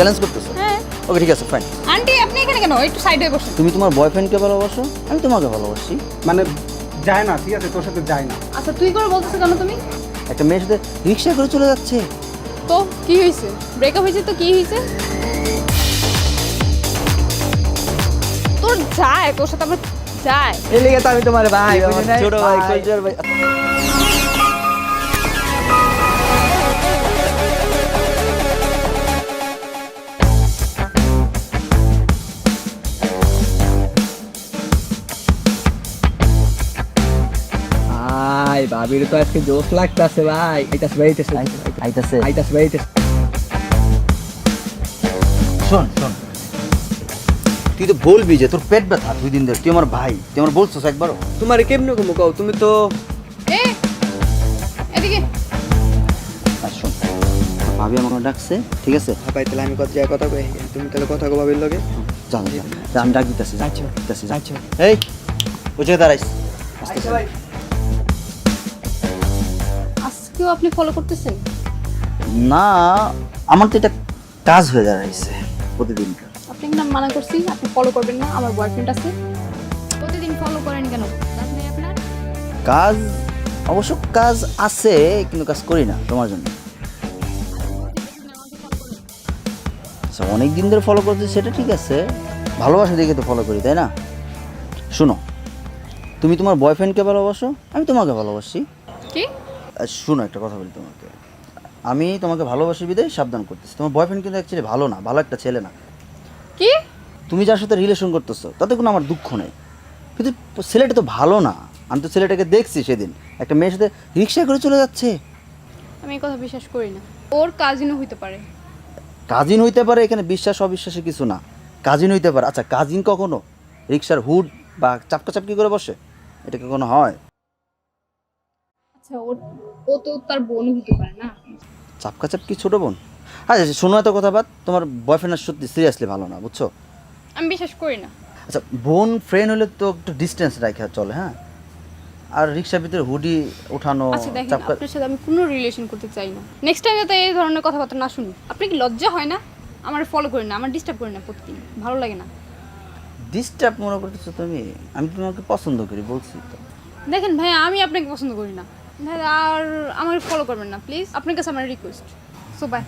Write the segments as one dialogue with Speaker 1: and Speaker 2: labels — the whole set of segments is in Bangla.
Speaker 1: চ্যালেঞ্জ করতেছো?
Speaker 2: হ্যাঁ।
Speaker 1: ওকে ঠিক আছে ফাইন
Speaker 2: আন্টি আপনি এখানে কেন? একটু সাইডে বসুন।
Speaker 1: তুমি তোমার বয়ফ্রেন্ডকে ভালোবাসো? আমি তোমাকে ভালোবাসি।
Speaker 3: মানে যায় না ঠিক আছে তোর সাথে যায় না।
Speaker 2: আচ্ছা তুই করে বলতেছো কেন তুমি?
Speaker 1: একটা মেয়ের সাথে রিক্সা করে চলে যাচ্ছে।
Speaker 2: তো কি হয়েছে ব্রেকআপ হয়েছে তো কি হয়েছে তোর যায় তোর সাথে আমার যায়।
Speaker 4: এই লেগে তো আমি তোমার ভাই
Speaker 1: ছোট ভাই
Speaker 4: ভাই।
Speaker 1: কলজার ভাই।
Speaker 4: ভাবির তো আজকে জোশ লাগতাছে ভাই। আইতাছে ভাই আইতাছে
Speaker 1: আইতাছে।
Speaker 4: আইতাছে ভাই আইতাছে।
Speaker 1: শোন শোন। তুই তো বলবি যে তোর পেট ব্যথা দুই দিন ধরে। তুই আমার ভাই তুই আমার বলছিস একবারও।
Speaker 4: তোমার কেমনে কমু কও? তুমি তো
Speaker 2: এ এদিকে।
Speaker 1: আর শোন তোর ভাবি আমাকে ডাকছে ঠিক আছে?
Speaker 4: ভাই তাহলে আমি কথা যায় কথা কই তুমি তাহলে কথা কো ভাবির লগে।
Speaker 1: যা যা, আমি ডাক দিতেছি
Speaker 4: আচ্ছা,
Speaker 1: দিতেছি
Speaker 4: আচ্ছা।
Speaker 1: এই ওই জায়গায় দাঁড়াইস।
Speaker 4: আচ্ছা ভাই।
Speaker 2: আপনি ফলো করতেছেন?
Speaker 1: না আমার তো এটা কাজ হয়ে দাঁড়াইছে প্রতিদিনকার।
Speaker 2: আপনি না মানা করছি? আপনি ফলো করবেন না আমার বয়ফ্রেন্ড আছে। প্রতিদিন ফলো করেন কেন? কাজ নেই আপনার?
Speaker 1: কাজ অবশ্য কাজ আছে কিন্তু কাজ করি না তোমার জন্য। আচ্ছা অনেক দিন ধরে ফলো করছি সেটা ঠিক আছে। ভালোবাসা দেখে তো ফলো করি তাই না? শুনো তুমি তোমার বয়ফ্রেন্ডকে ভালোবাসো? আমি তোমাকে ভালোবাসি।
Speaker 2: কি?
Speaker 1: শুনো একটা কথা বলি তোমাকে। আমি তোমাকে ভালোবাসি বিদে সাবধান করতেছি। তোমার বয়ফ্রেন্ড কিন্তু অ্যাকচুয়ালি ভালো না ভালো একটা ছেলে না।
Speaker 2: কি?
Speaker 1: তুমি যার সাথে রিলেশন করতেছো তাতে কোনো আমার দুঃখ নেই। কিন্তু ছেলেটা তো ভালো না। আমি তো ছেলেটাকে দেখছি সেদিন। একটা মেয়ের সাথে রিক্সা করে চলে যাচ্ছে।
Speaker 2: আমি এই কথা বিশ্বাস করি না। ওর কাজিনও হইতে পারে।
Speaker 1: কাজিন হইতে পারে এখানে বিশ্বাস অবিশ্বাসে কিছু না। কাজিন হইতে পারে। আচ্ছা কাজিন কখনো? রিক্সার হুড বা চাপকা চাপকি করে বসে? এটা কি কোনো হয়?
Speaker 2: আচ্ছা ও তো তার বোন হইতে পারে না।
Speaker 1: চাপকা চাপকি ছোটো বোন? আচ্ছা শোনো এত কথা বাদ। তোমার বয়ফ্রেন্ড সত্যি সিরিয়াসলি ভালো না বুঝছ?
Speaker 2: আমি বিশ্বাস করি না।
Speaker 1: আচ্ছা বোন ফ্রেন্ড হলে তো একটু ডিস্টেন্স রাখা চলে হ্যাঁ? আর রিক্সার ভিতরে হুডি ওঠানো
Speaker 2: আচ্ছা দেখেন আপনার সাথে আমি কোনো রিলেশন করতে চাই না। নেক্সট টাইম যাতে এই ধরনের কথাবার্তা না শুনি। আপনি কি লজ্জা হয় না? আমার ফলো করেন না আমার ডিস্টার্ব করেন না প্রতিদিন ভালো লাগে না।
Speaker 1: ডিস্টার্ব মনে করতেছো তুমি? আমি তোমাকে পছন্দ করি বলছি তো।
Speaker 2: দেখেন ভাই আমি আপনাকে পছন্দ করি না। ভাই আর আমার ফলো করবেন না প্লিজ আপনার কাছে আমার রিকোয়েস্ট সো বাই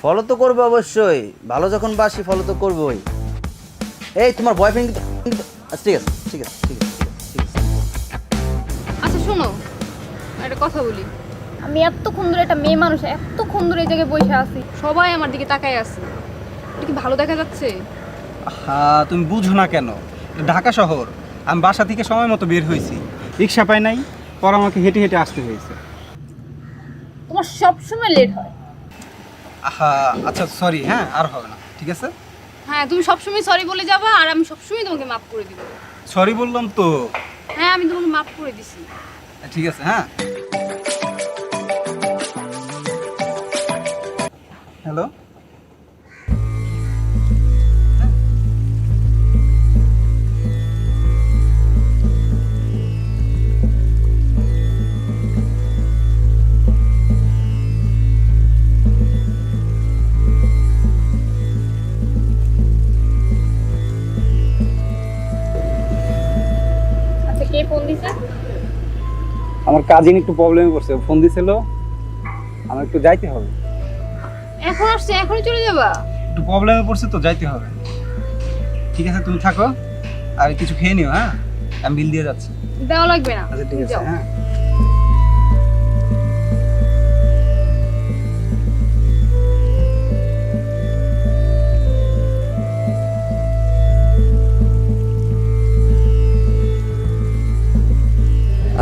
Speaker 1: ফলো তো করব অবশ্যই। ভালো যখন বাসি ফলো তো করবোই। এই তোমার বয়ফ্রেন্ড কিন্তু আচ্ছা, ঠিক আছে ঠিক আছে ঠিক আছে ঠিক আছে, ঠিক আছে।
Speaker 2: আচ্ছা শোনো একটা কথা বলি। আমি এতক্ষণ ধরে একটা মেয়ে মানুষ এতক্ষণ ধরে এই জায়গায় বসে আছি। সবাই আমার দিকে তাকায় আছে। এটা কি ভালো দেখা যাচ্ছে?
Speaker 3: হ্যাঁ তুমি বুঝো না কেন। ঢাকা শহর। আমি বাসা থেকে সময় মতো বের হয়েছি। রিক্সা পাই নাই। পর আমাকে হেঁটে হেঁটে আসতে হয়েছে।
Speaker 2: তোমার সবসময় লেট হয়।
Speaker 3: আহা আচ্ছা সরি হ্যাঁ আর হবে না ঠিক আছে?
Speaker 2: হ্যাঁ তুমি সবসময় সরি বলে যাবা আর আমি সবসময় তোমাকে মাফ করে দিব।
Speaker 3: সরি বললাম তো।
Speaker 2: হ্যাঁ আমি তোমাকে মাফ করে দিছি।
Speaker 3: ঠিক আছে হ্যাঁ। হ্যালো আমার কাজিন একটু প্রবলেমে পড়ছে ফোন দিছিল আমার একটু যাইতে হবে।
Speaker 2: এখন আসছে এখনই চলে যাবা?
Speaker 3: একটু প্রবলেমে পড়ছে তো যাইতে হবে। ঠিক আছে তুমি থাকো আর কিছু খেয়ে নিও হ্যাঁ? আমি বিল দিয়ে যাচ্ছি।
Speaker 2: দেওয়া লাগবে না।
Speaker 3: আচ্ছা ঠিক আছে হ্যাঁ।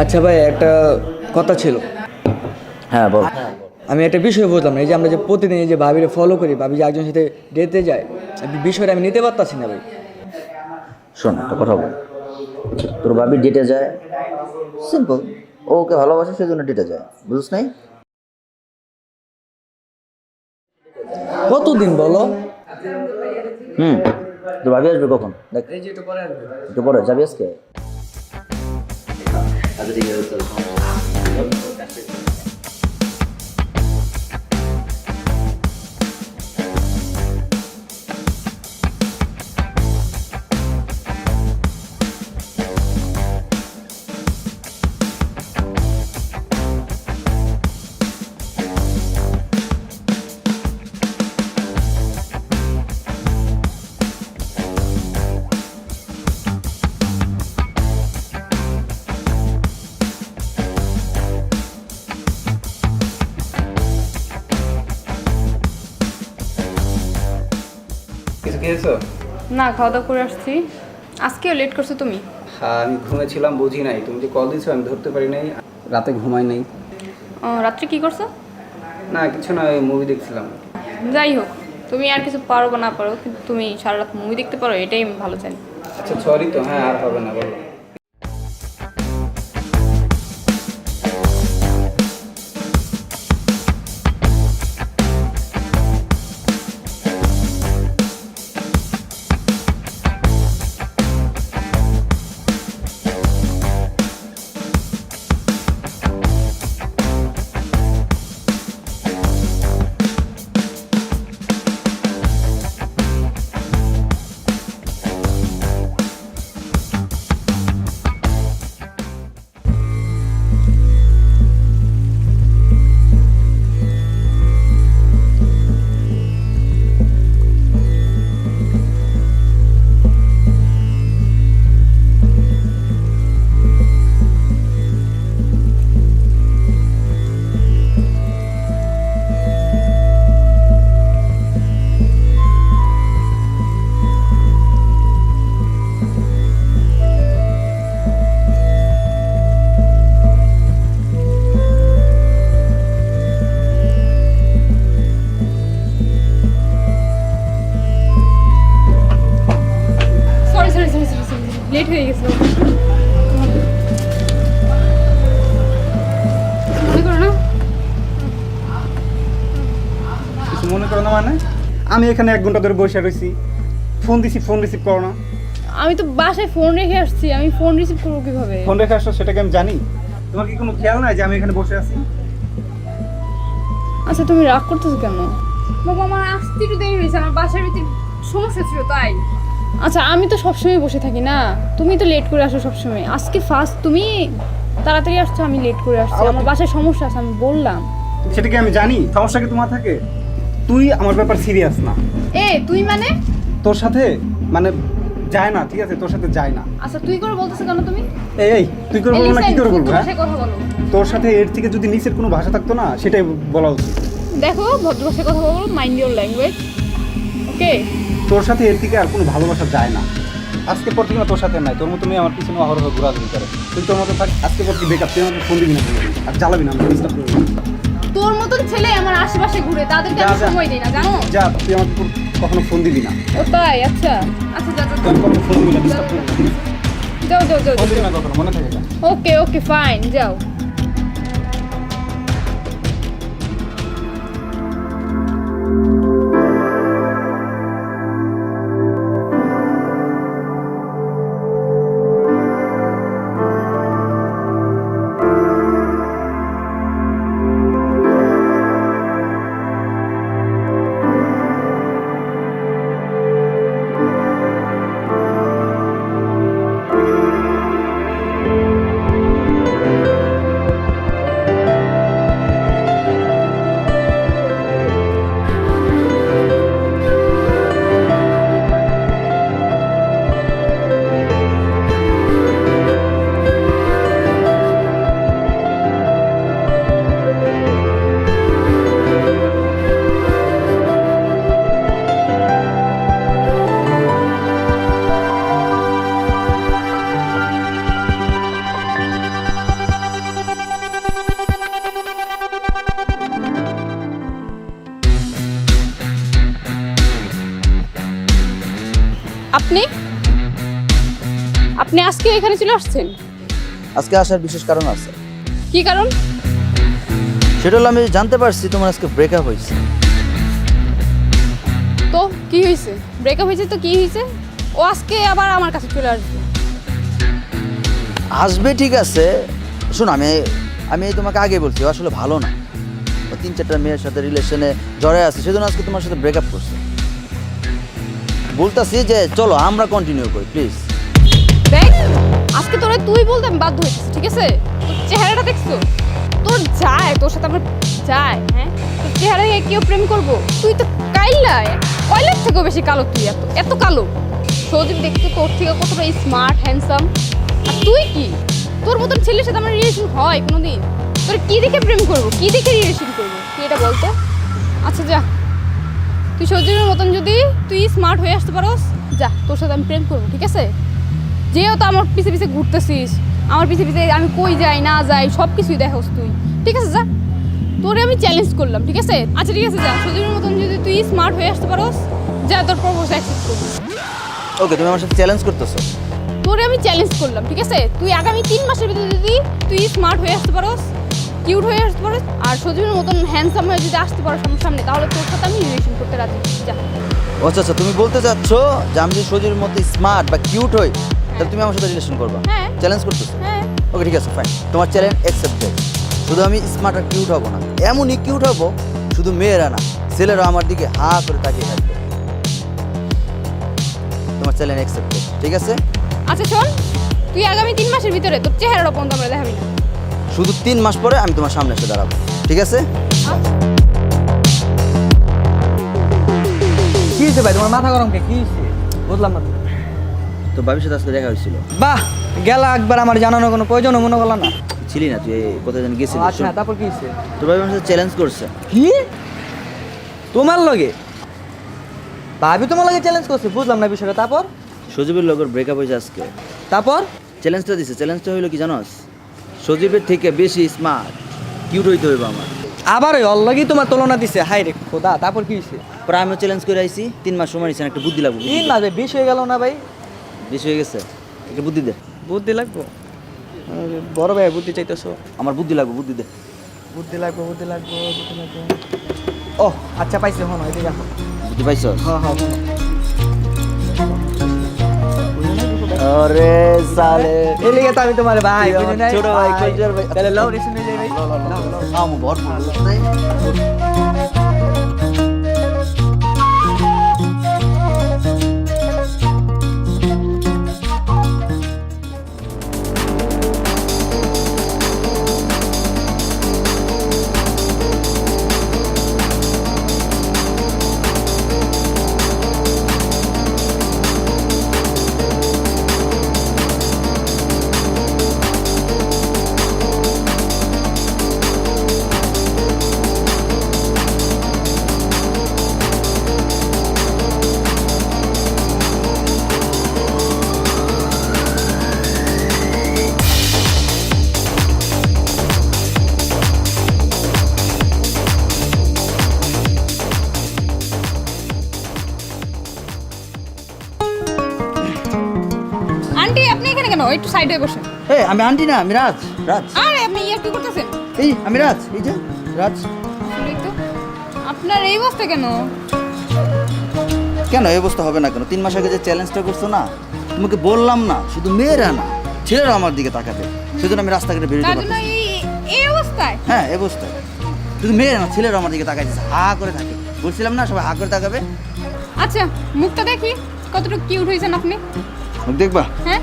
Speaker 4: আচ্ছা ভাই একটা কথা ছিল।
Speaker 1: হ্যাঁ বল।
Speaker 4: আমি একটা বিষয় বুঝলাম না এই যে আমরা যে প্রতিদিন এই যে ভাবিরে ফলো করি ভাবি যে একজনের সাথে ডেতে যায় এই বিষয়টা আমি নিতে পারতাছি না ভাই।
Speaker 1: শোন একটা কথা বল। তোর ভাবি ডেটে যায়? সিম্পল ও ওকে ভালোবাসে সেজন্য ডেটে যায়। বুঝছ নাই?
Speaker 4: কতদিন বলো?
Speaker 1: হুম। তোর ভাবি আসবে কখন? দেখ। একটু পরে যাবি আজকে? আচ্ছা
Speaker 3: খেয়েছো
Speaker 2: না খাওয়া দাওয়া করে আসছি। আজকেও লেট করছ তুমি?
Speaker 3: হ্যাঁ আমি ঘুমেছিলাম বুঝি নাই। তুমি যে কল দিছো আমি ধরতে পারি নাই। রাতে ঘুমাই নাই।
Speaker 2: রাত্রে কি করছ?
Speaker 3: না কিছু না মুভি দেখছিলাম।
Speaker 2: যাই হোক তুমি আর কিছু পারো বা না পারো কিন্তু তুমি সারা রাত মুভি দেখতে পারো এটাই ভালো জানি।
Speaker 3: আচ্ছা সরি তো হ্যাঁ আর হবে না বলো।
Speaker 2: না
Speaker 3: মানে? আমি এখানে এক ঘণ্টা ধরে বসে রয়েছি। ফোন দিছি ফোন রিসিভ করো না।
Speaker 2: আমি তো বাসায় ফোন রেখে আসছি আমি ফোন রিসিভ করব কীভাবে?
Speaker 3: ফোন রেখে আসছো সেটাকে আমি জানি? তোমার কি কোনো খেয়াল নাই যে আমি এখানে বসে আছি?
Speaker 2: আচ্ছা তুমি রাগ করতেছো কেন? বাবা আমার আসতে একটু দেরি হয়েছে আমার বাসার ভিতরে সমস্যা ছিল তাই। আচ্ছা আমি তো সবসময় বসে থাকি না। তুমি তো লেট করে আসো সবসময়। আজকে ফার্স্ট তুমি তাড়াতাড়ি আসছো আমি লেট করে আসছি। আমার বাসায় সমস্যা আছে আমি বললাম।
Speaker 3: সেটা কি আমি জানি? সমস্যা কি তোমার থাকে? তুই আমার ব্যাপার সিরিয়াস না।
Speaker 2: এ তুই মানে?
Speaker 3: তোর সাথে মানে যায় না ঠিক আছে? তোর সাথে যায় না।
Speaker 2: আচ্ছা তুই করে বলতেছো কেন তুমি?
Speaker 3: এই এই তুই করে বলব না কি করে বলব হ্যাঁ?
Speaker 2: কথা বলো
Speaker 3: তোর সাথে এর থেকে যদি নিচের কোনো ভাষা থাকতো না সেটাই বলা উচিত।
Speaker 2: দেখো ভদ্র ভাষায় কথা বলো মাইন্ড ইওর ল্যাঙ্গুয়েজ ওকে
Speaker 3: তোর সাথে এর থেকে আর কোনো ভালোবাসা যায় না। আজকে পর থেকে তোর সাথে নাই তোর মতো মেয়ে আমার পিছনে অহরহ ঘোরাঘুরি করে। তুই তোর মতো থাক আজকে পর কি বেকআপ তুই আমাকে ফোন দিবি না আর জ্বালাবি না আমাকে ডিস্টার্ব করবি।
Speaker 2: তোর মতন ছেলে আমার আশেপাশে ঘুরে তাদেরকে আমি সময় দিই না জানো?
Speaker 3: যা তুই আমার কখনো ফোন দিবি না।
Speaker 2: ও তাই আচ্ছা। আচ্ছা যা যা,
Speaker 3: কখনো ফোন দিবি না।
Speaker 2: যাও যাও যাও
Speaker 3: মনে থাকে
Speaker 2: ওকে ওকে ফাইন যাও। আপনি আজকে এখানে চলে আসছেন?
Speaker 1: আজকে আসার বিশেষ কারণ আছে।
Speaker 2: কি কারণ?
Speaker 1: সেটা হলো আমি জানতে পারছি তোমার আজকে ব্রেকআপ হয়েছে।
Speaker 2: তো কি হয়েছে? ব্রেকআপ হয়েছে তো কি হয়েছে? ও আজকে আবার আমার কাছে চলে আসবে।
Speaker 1: আসবে ঠিক আছে। শোনো আমি আমি তোমাকে আগে বলছি ও আসলে ভালো না। ও তিন চারটা মেয়ের সাথে রিলেশনে জড়ে আছে সেজন্য আজকে তোমার সাথে ব্রেকআপ করছে। বলতাছি যে চলো আমরা কন্টিনিউ করি প্লিজ
Speaker 2: দেখ, আজকে তোরে তুই বলতে আমি বাধ্য হয়েছিস ঠিক আছে? তোর চেহারাটা দেখছ? তোর যায়, তোর সাথে আমার যায় হ্যাঁ? তোর চেহারা কেউ প্রেম করব। তুই তো কাইলা কয়লার থেকেও বেশি কালো তুই এত এত কালো। সৌদীপ দেখতে তোর থেকে কতটা স্মার্ট হ্যান্ডসাম আর তুই কি? তোর মতন ছেলের সাথে আমার রিলেশন হয় কোনোদিন? তোর কি দেখে প্রেম করব? কি দেখে রিলেশন করব? তুই এটা বলতো আচ্ছা যা। তুই সজীবের মতন যদি তুই স্মার্ট হয়ে আসতে পারোস, যা, তোর সাথে আমি প্রেম করব, ঠিক আছে? যেহেতু আমার পিছে পিছে ঘুরতেছিস। আমার পিছে পিছে আমি কই যাই না যাই সব কিছুই দেখোস তুই। ঠিক আছে যা। তোরে আমি চ্যালেঞ্জ করলাম ঠিক আছে? আচ্ছা ঠিক আছে যা। সজীবের মতন যদি তুই স্মার্ট হয়ে আসতে পারোস যা তোর প্রপোজ অ্যাকসেপ্ট করবি
Speaker 1: ওকে তুমি আমার সাথে চ্যালেঞ্জ করতেছো?
Speaker 2: তোরে আমি চ্যালেঞ্জ করলাম ঠিক আছে? তুই আগামী তিন মাসের ভিতরে যদি তুই স্মার্ট হয়ে আসতে পারোস কিউট হয়ে আসতে পারোস আর সজীবের মতন হ্যান্ডসাম হয়ে যদি আসতে পারো আমার সামনে তাহলে তোর সাথে আমি রিলেশন করতে রাজি। যা।
Speaker 1: আচ্ছা আচ্ছা তুমি বলতে চাচ্ছ যে আমি যদি সজির মতো স্মার্ট বা কিউট হই তাহলে তুমি আমার সাথে রিলেশন করবা।
Speaker 2: হ্যাঁ।
Speaker 1: চ্যালেঞ্জ করতেছো?
Speaker 2: হ্যাঁ।
Speaker 1: ওকে ঠিক আছে ফাইন তোমার চ্যালেঞ্জ অ্যাকসেপ্টেড শুধু আমি স্মার্ট আর কিউট হব না। এমনই কিউট হব শুধু মেয়েরা না ছেলেরা আমার দিকে হা করে তাকিয়ে থাকবে। তোমার চ্যালেঞ্জ অ্যাকসেপ্টেড ঠিক আছে?
Speaker 2: আচ্ছা শোন তুই আগামী তিন মাসের ভিতরে তোর চেহারাটা পর্যন্ত আমরা দেখাবি না।
Speaker 1: শুধু তিন মাস পরে আমি তোমার সামনে এসে দাঁড়াবো। ঠিক আছে।
Speaker 4: কি হয়েছে ভাই? তোমার মাথা গরম কে? কি হয়েছে বুঝলাম না তো।
Speaker 1: বাবির সাথে আজকে দেখা হয়েছিল।
Speaker 4: বাহ গেলা একবার আমার জানানোর কোনো প্রয়োজন মনে করলাম না।
Speaker 1: ছিলি না তুই কোথায় যেন গেছিলি
Speaker 4: আচ্ছা তারপর কি হয়েছে?
Speaker 1: তোর বাবি আমার সাথে চ্যালেঞ্জ করছে।
Speaker 4: কি? তোমার লগে? ভাবি তোমার লগে চ্যালেঞ্জ করছে বুঝলাম না বিষয়টা। তারপর?
Speaker 1: সজীবের লগের ব্রেকআপ হয়েছে আজকে।
Speaker 4: তারপর?
Speaker 1: চ্যালেঞ্জটা দিছে চ্যালেঞ্জটা হইল কি জানোস? সজীবের থেকে বেশি স্মার্ট কিউট হইতে হইব আমার।
Speaker 4: আবার ওই অল্লগেই তোমার তুলনা দিছে। হাই রে খোদা তারপর কি হয়েছে?
Speaker 1: পরে আমিও চ্যালেঞ্জ করে আইছি তিন মাস সময় নিয়েছেন একটা বুদ্ধি লাগবে
Speaker 4: তিন মাসে বিষ হয়ে গেল না ভাই?
Speaker 1: বেশি হয়ে গেছে? একটা বুদ্ধি দে।
Speaker 4: বুদ্ধি লাগবো। আরে বড় ভাই বুদ্ধি চাইতেছো?
Speaker 1: আমার বুদ্ধি লাগবে বুদ্ধি দে।
Speaker 4: বুদ্ধি লাগবে বুদ্ধি লাগবে বুদ্ধি লাগবে। ও আচ্ছা পাইছি হন এদিকে আসো
Speaker 1: বুদ্ধি পাইছস
Speaker 4: হ্যাঁ হ্যাঁ
Speaker 1: আরে সালে।
Speaker 4: এই লিগে তো আমি তোমার ভাই?
Speaker 1: ছোট ভাই। কলজার ভাই।
Speaker 4: তাহলে লাও রেশন নিয়ে যাই ভাই। লাও, লাও।
Speaker 1: আমু ভর
Speaker 2: একটু সাইডে বসেন।
Speaker 1: এই আমি আন্টি না আমি রাজ। রাজ।
Speaker 2: আরে আপনি ইয়ে কি করতেছেন?
Speaker 1: এই আমি রাজ এই যে রাজ।
Speaker 2: তো। আপনার এই অবস্থা কেন?
Speaker 1: কেন এই অবস্থা হবে না কেন? তিন মাস আগে যে চ্যালেঞ্জটা করছ না তোমাকে বললাম না শুধু মেয়েরা না ছেলেরা আমার দিকে তাকাবে। সেজন্য আমি রাস্তাঘাটে বেরোতে
Speaker 2: তার জন্য
Speaker 1: পারছি
Speaker 2: এই এই অবস্থায়?
Speaker 1: হ্যাঁ এই অবস্থায়। শুধু মেয়েরা না ছেলেরা আমার দিকে তাকাইছে হা করে থাকে। বলছিলাম না সবাই হা করে তাকাবে?
Speaker 2: আচ্ছা মুখটা দেখি কতটুকু কিউট হয়েছেন আপনি?
Speaker 1: মুখ দেখবা?
Speaker 2: হ্যাঁ?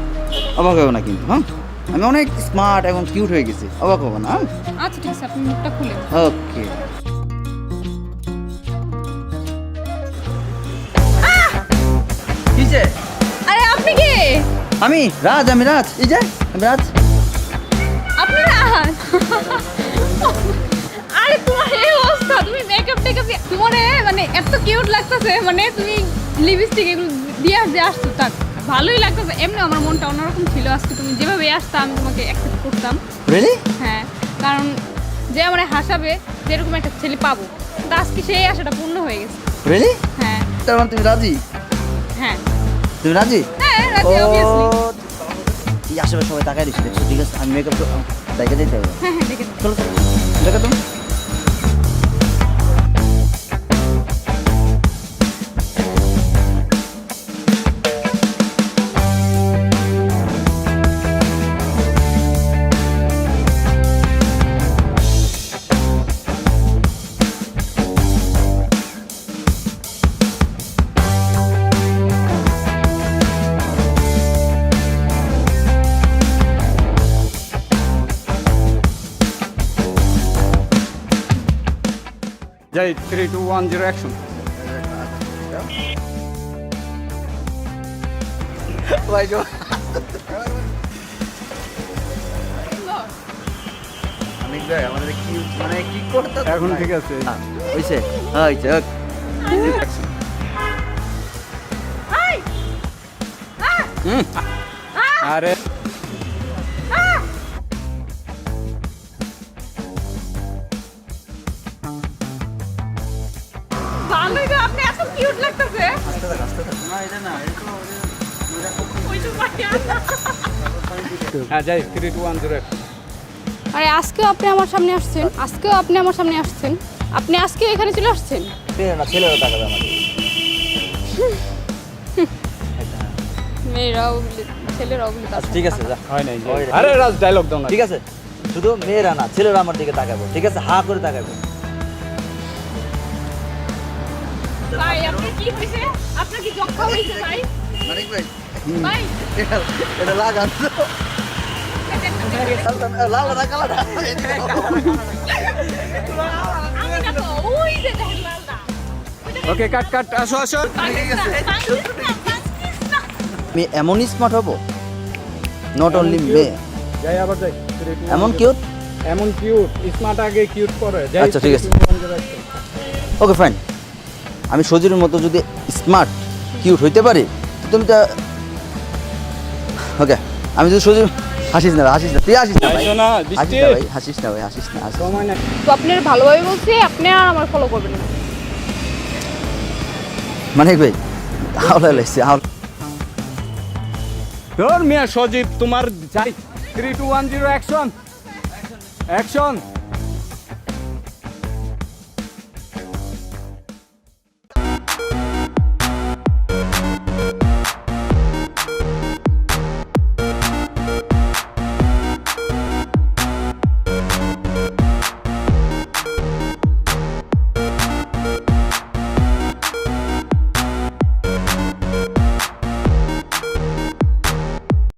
Speaker 1: অবাক হবে না কিন্তু হ্যাঁ? আমি অনেক স্মার্ট এবং কিউট হয়ে গেছি অবাক হব না হ্যাঁ?
Speaker 2: আচ্ছা ঠিক আছে আপনি মুখটা খুলে
Speaker 1: ওকে
Speaker 2: আরে আপনি কে?
Speaker 1: আমি রাজ আমি রাজ এই যে আমি রাজ।
Speaker 2: আপনার আহার আরে তোমার এই অবস্থা তুমি মেকআপ টেকআপ তোমার মানে এত কিউট লাগতেছে মানে তুমি লিপস্টিক এগুলো দিয়ে দিয়ে আসছো তাক ভালোই লাগতো এমনি আমার মনটা অন্যরকম ছিল। আজকে তুমি যেভাবে আসতা আমি তোমাকে অ্যাকসেপ্ট করতাম।
Speaker 1: রিয়েলি
Speaker 2: হ্যাঁ কারণ যে আমার হাসাবে যেরকম একটা ছেলে পাবো। তা আজকে সেই আশাটা পূর্ণ হয়ে গেছে।
Speaker 1: রিয়েলি
Speaker 2: হ্যাঁ।
Speaker 1: তার মানে তুমি রাজি?
Speaker 2: হ্যাঁ।
Speaker 1: তুমি রাজি?
Speaker 2: হ্যাঁ রাজি অবভিয়াসলি
Speaker 1: এই আশেপাশে সবাই তাকাই দিচ্ছি। ঠিক আছে? আমি মেকআপ তো দেখে যেতে হবে।
Speaker 2: হ্যাঁ হ্যাঁ দেখে
Speaker 1: চলো চলো দেখো তুমি
Speaker 3: যাই three two one zero action
Speaker 1: ভাই গো অনেক আমাদের কি মানে কি করতে
Speaker 3: এখন ঠিক আছে।
Speaker 1: হইছে। হইছে
Speaker 3: আরে।
Speaker 2: আরে আজকেও আপনি আমার সামনে আসছেন। আজকেও আপনি আমার সামনে আসছেন। আপনি আজকে এখানে চলে আসছেন? মেয়েরাও ছেলেরাও
Speaker 1: ঠিক আছে যা।
Speaker 3: হয় নাই আরে রাজ ডায়লগ দাও না।
Speaker 1: ঠিক আছে শুধু মেয়েরা না ছেলেরা আমার দিকে তাকাবো। ঠিক আছে হা করে তাকাবো।
Speaker 2: ভাই আপনার কি হয়েছে আপনার কি যক্ষা হয়েছে ভাই?
Speaker 1: মানিক ভাই
Speaker 2: ভাই।
Speaker 1: এটা এটা লাগান। লাল না কালা
Speaker 2: আমি না তো ওই যে দেখেন লালদা
Speaker 3: ওকে কাট কাট আসো আসো।
Speaker 1: আমি এমন স্মার্ট হব নট অনলি মেয়ে
Speaker 3: যাই আবার যাই।
Speaker 1: এমন। কিউট
Speaker 3: এমন কিউট স্মার্ট আগে কিউট পরে যাই
Speaker 1: আচ্ছা, ঠিক আছে। ওকে ফাইন আমি সজিরের মতো যদি স্মার্ট কিউট হইতে পারি তুমি তো ওকে আমি যদি সজির হাসিস না ভাই, হাসিস না। তুই হাসিস না ভাই। হাসিস না ভাই হাসিস না ভাই হাসিস
Speaker 3: না
Speaker 2: তো আপনার ভালোভাবে বলছি আপনি আর আমার ফলো করবেন না।
Speaker 1: মানিক ভাই আওলা লাগছে আওলা
Speaker 3: তোর মিয়া সজীব তোমার যাই। Three two one zero action action